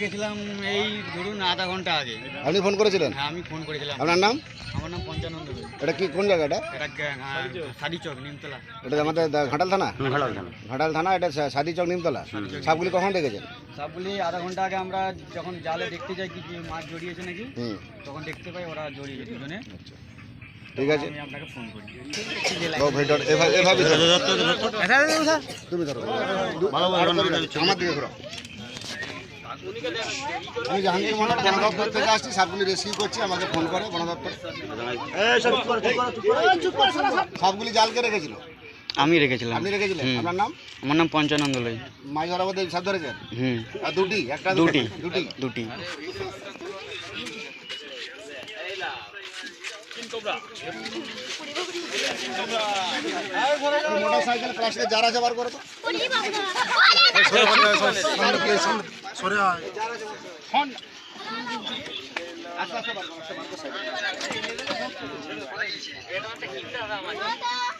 গেছিলাম এই ধরুন আধা ঘণ্টা আগে। আপনি ফোন করেছিলেন? হ্যাঁ আমি ফোন করেছিলাম। আপনার নাম? আমার নাম পঞ্চানন্দ দে। এটা কি কোন জায়গা এটা এটা হ্যাঁ, চক নিমতলা। এটা আমাদের দা- ঘাটাল থানা? ঘাটাল থানা। এটা সা- সাদি চক নিমতলা। সাপগুলি কখন দেখেছেন সবগুলি আধা ঘণ্টা আগে আমরা যখন জালে দেখতে যাই কি কি মাছ জড়িয়েছে নাকি হুম। তখন দেখতে পাই ওরা জড়িয়েছে দুজনে। ঠিক আছে। আমি আপনাকে ফোন করি। ও ভেটর এভাবে এভাবে ধরো। তুমি ধরো। আমার দিকে ঘোরো আমি জাহাঙ্গীর মন্ডল বন দপ্তর থেকে আসছি সাপগুলি রেস্কিউ করছি আমাকে ফোন করে বন দপ্তর। সাপগুলি জালকে রেখেছিল? আমি রেখেছিলাম। আপনি রেখেছিলেন। আপনার নাম? আমার নাম পঞ্চানন্দ লই। মাছ ধরা বলতে সাপ ধরেছেন? হুম। আর দুটি? একটা দুটি। দুটি? দুটি। মোটর সাইকেল ক্লাসে যারা যাবার করো তো। ওটা ধরুন তো। আপনি আপনি আপনি আপনি মানুষগুলো ঘুরিয়ে ফেলবে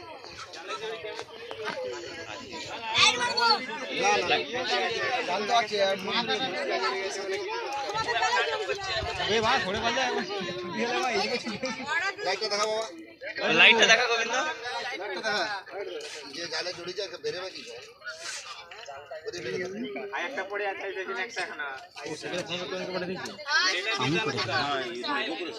লাইটটা দেখা গোবিন্দ। যে জালে জড়িয়েছে, বেরোবে কি আমি করে।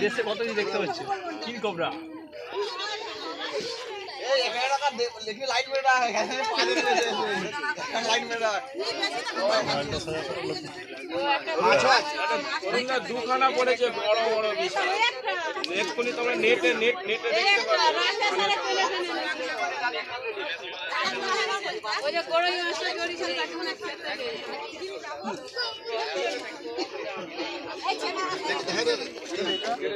দেশে কত দেখতে পাচ্ছি কিং কোবরা। দুখানা পড়েছে বড় বড় বিশাল এক্ষুনি তোমরা নেটে নেট নেটে দেখতে পাবে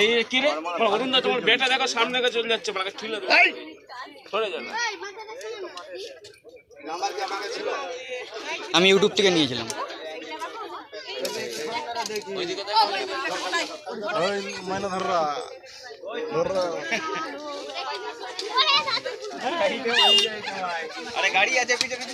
এই কি রে? অরুণ দা তোমার বেটা দেখো সামনে চলে যাচ্ছে মানে ঠুলে সরে যাবে? আমি ইউটিউব থেকে নিয়েছিলাম। আরে গাড়ি আছে পিছনে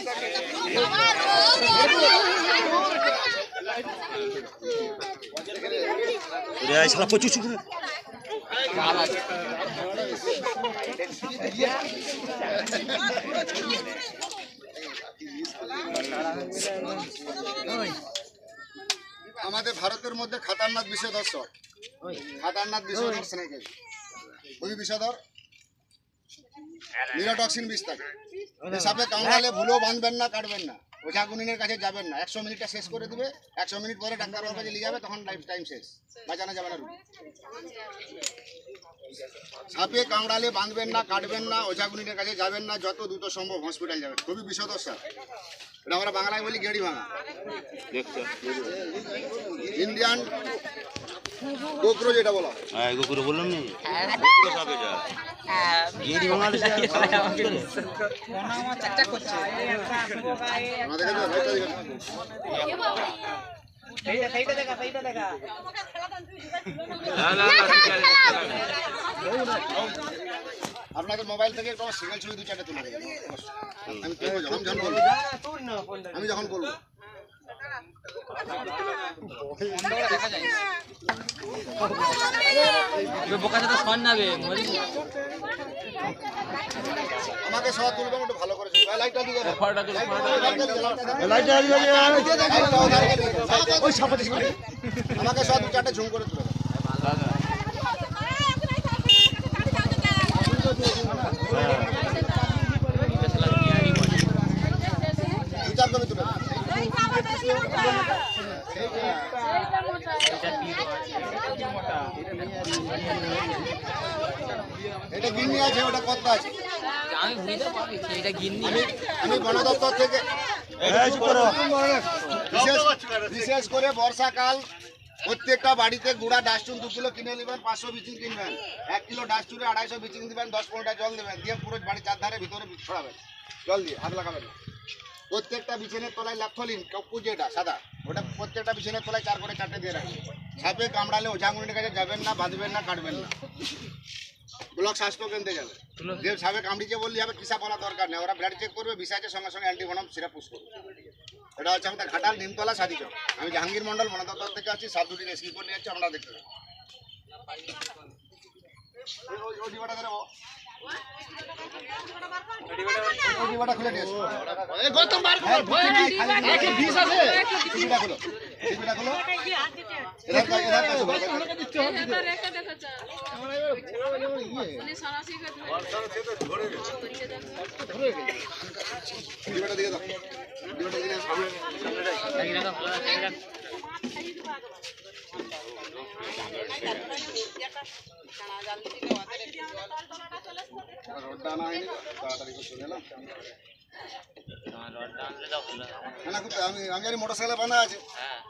আমাদের ভারতের মধ্যে খাতারনাথ বিষধর খাতারনাথ বিষধর স্নেক খুবই বিষধর নিরোটক্সিন বিষ সাপে কামড়ালে ভুলেও বাঁধবেন না, কাটবেন না। ওঝা গুনিনের কাছে যাবেন না। একশো মিনিটটা শেষ করে দিবে। একশো মিনিট পরে ডাক্তার কাছে নিয়ে যাবে তখন লাইফ টাইম শেষ। বাঁচানো যাবে না রুগী সাপে কামড়ালে বাঁধবেন না কাটবেন না ওঝা গুনিনের কাছে যাবেন না যত দ্রুত সম্ভব হসপিটাল যাবেন। খুবই বিষধর সাপ এটা আমরা বাংলায় বলি গেড়ি ভাঙা। ইন্ডিয়ান গোকরো যেটা বলা হয়। হ্যাঁ কুকুরে বললাম নি কুকুরে সব এটা আপনাদের মোবাইল থেকে সিঙ্গেল ছবি দু চারটে তুলে আমি যখন বলব। আমি যখন বলব। আমাকে সব তুলবেন একটু ভালো করে লাইটটা লাইটটা লাইটটা ওই আমাকে সব দু চারটে ঝুম করে তুলে দাও। দু চার কপি তুলে দাও। এটা গিন্নি আছে ওটা কত আছে। আমি বন দপ্তর থেকে বিশেষ বিশেষ করে বর্ষাকাল প্রত্যেকটা বাড়িতে গুড়া ডাস্টুন দু কিলো কিনে নেবেন পাঁচশো বিচিং কিনবেন। এক কিলো ডাস্টুনে আড়াইশো বিচিং দিবেন দশ পনেরোটা জল দেবেন। দিয়ে পুরো বাড়ি চারধারে ভিতরে ছড়াবেন। জল দিয়ে হাত লাগাবেন প্রত্যেকটা বিছানের তলায় ল্যাপথলিন যেটা সাদা। ওটা প্রত্যেকটা বিছানের তলায় চার করে চারটে দিয়ে রাখবেন সাপে কামড়ালে ওঝাঙ্গুনির কাছে যাবেন না, বাঁধবেন না, কাটবেন না। ব্লক স্বাস্থ্য কেন্দ্রে যাবে। যে সাপে কামড়িছে বললে হবে কিসা বলা দরকার নেই। ওরা ব্লাড চেক করবে বিষাচে সঙ্গে সঙ্গে অ্যান্টিভনম সিরাপ পুশ করবে। এটা হচ্ছে আমাদের ঘাটাল নিমতলা সাদি চক। আমি জাহাঙ্গীর মন্ডল বন দপ্তর থেকে আছি সাত দুটি রেস্কিউ করে নিয়ে যাচ্ছি, আমরা দেখতে পাবো ধরে গৌতম বার কর, ভয় নেই, খালি বিষ আছে। টিভিটা খোলো, টিভিটা খোলো। এধার কাছে, এধার কাছে, এধার কাছে। এটা রেখে দেখো চা উনি সরাসরি করে ডিবাটা দিয়ে দাও। ডিবাটা দিয়ে দাও। রোডটা আনা হয়নি, তাড়াতাড়ি করে চলে এলাম। আমি আমি জানি মোটরসাইকেল বাঁধা আছে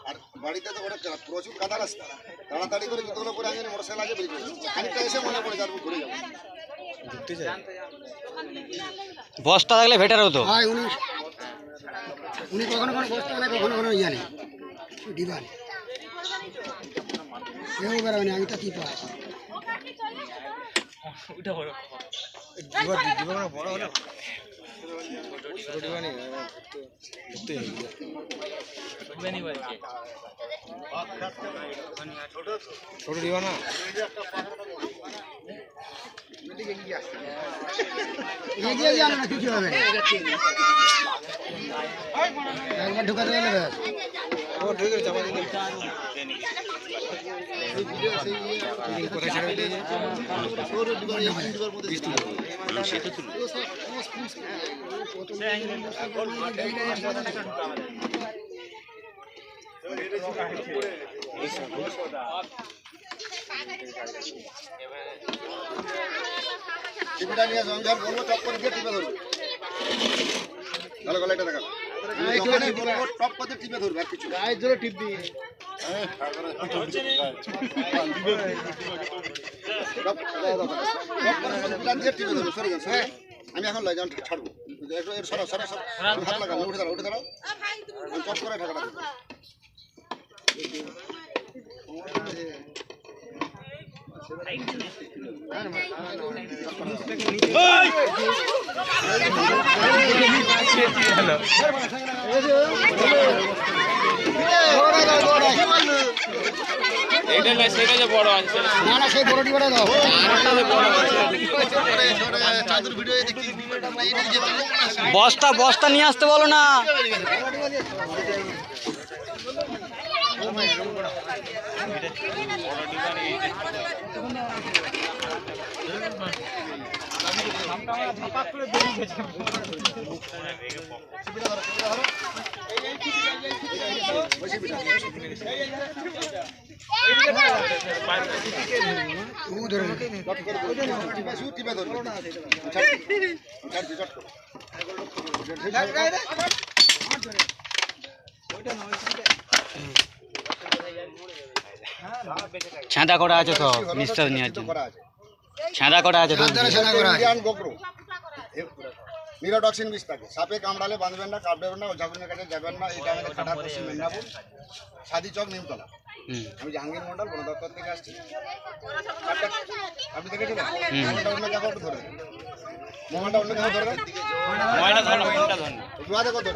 আর বাড়িতে তো ওটা প্রচুর কাদা রাস্তা তাড়াতাড়ি করে জুতোগুলো আমি জানি মোটরসাইকেল আছে বেরিয়ে। খানিকটা এসে মনে পড়ে যাব ঘুরে যাব বস্তা থাকলে বেটার হতো হয় উনি কখনো কখনো বসতে কখনো কখনো ইয়ে নেই ডিবা নেই কেউ বেরোবে না আমি তো কি পাই এগিয়ে গিয়ে আনো না কিছু হবে? একবার ঢুকাতে গেলে ব্যাস বলব টপ দিয়ে টিপে ধরবে। টপ টিপে আর কিছু গায়ের জোরে টিপ দিয়ে। আমি এখন লয় যান ছাড়বো সরাও সরাও সরাও হাত লাগানো উঠে দাঁড়াও উঠে দাঁড়াও আমি চট করে ঢাকাটা দেবো এটা না সেটা যে বড় আছে। না না সেই বড় ডিবাটা দাও চাদুর ভিডিও দেখি বস্তা বস্তা নিয়ে আসতে বলো না। ছাঁদা করা আছে তো নিঃশ্বাস নেওয়ার জন্য ছাঁদা করা আছে? সেনা করা আছে। ইন্ডিয়ান গোগ্রো নিরোটক্সিন বিষ থাকে সাপে কামড়ালে বাঁধবেন না কাটবেন না ওঝাগুনের কাছে যাবেন না এটা আমাদের খাটা পশ্চিম মেদিনীপুর। সাদি চক নিমতলা। আমি জাহাঙ্গীর মন্ডল বন দপ্তর থেকে আসছি। কার্ডটা- আপনি মোবাইলটা অন্য একটু ধরে। মোবাইলটা অন্য জায়গায় ধরে। ময়লা ধরো? ধরো ধরে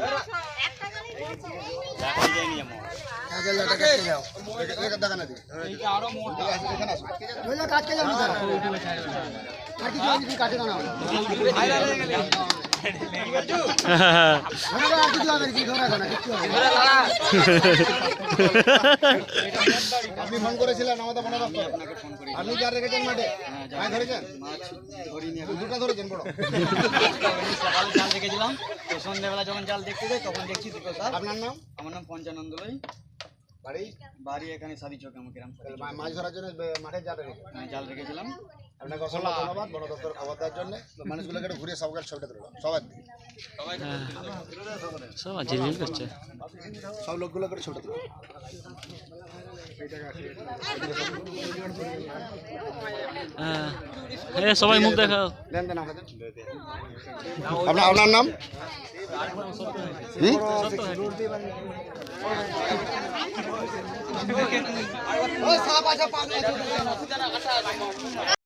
আপনি ফোন করেছিলেন আমাদের বন দপ্তরে আপনি যা রেখেছেন মাঠে মাছ ধরেছেন দুটো ধরেছেন বড় সকালে জাল রেখেছিলাম তো সন্ধ্যেবেলা যখন জাল দেখতে যাই তখন দেখছি দুটো আপনার নাম? আমার নাম পঞ্চানন্দ লই বাড়ি বাড়ি এখানে সাদি চোখ মা- মাছ ধরার জন্য মাঠে যাবে চক। জাল রেখেছিলাম আপনাকে অসংখ্য ধন্যবাদ বন দপ্তর খবর দেওয়ার জন্য। মানুষগুলোকে একটু ঘুরিয়ে সবাই ছবিটা তুলব সবার দিকে সব করছে। সব লোকগুলোকে একটু ছবিটা তুলব হ্যাঁ। সবাই মুখ দেখাও। আপনার আপনার নাম? হুম?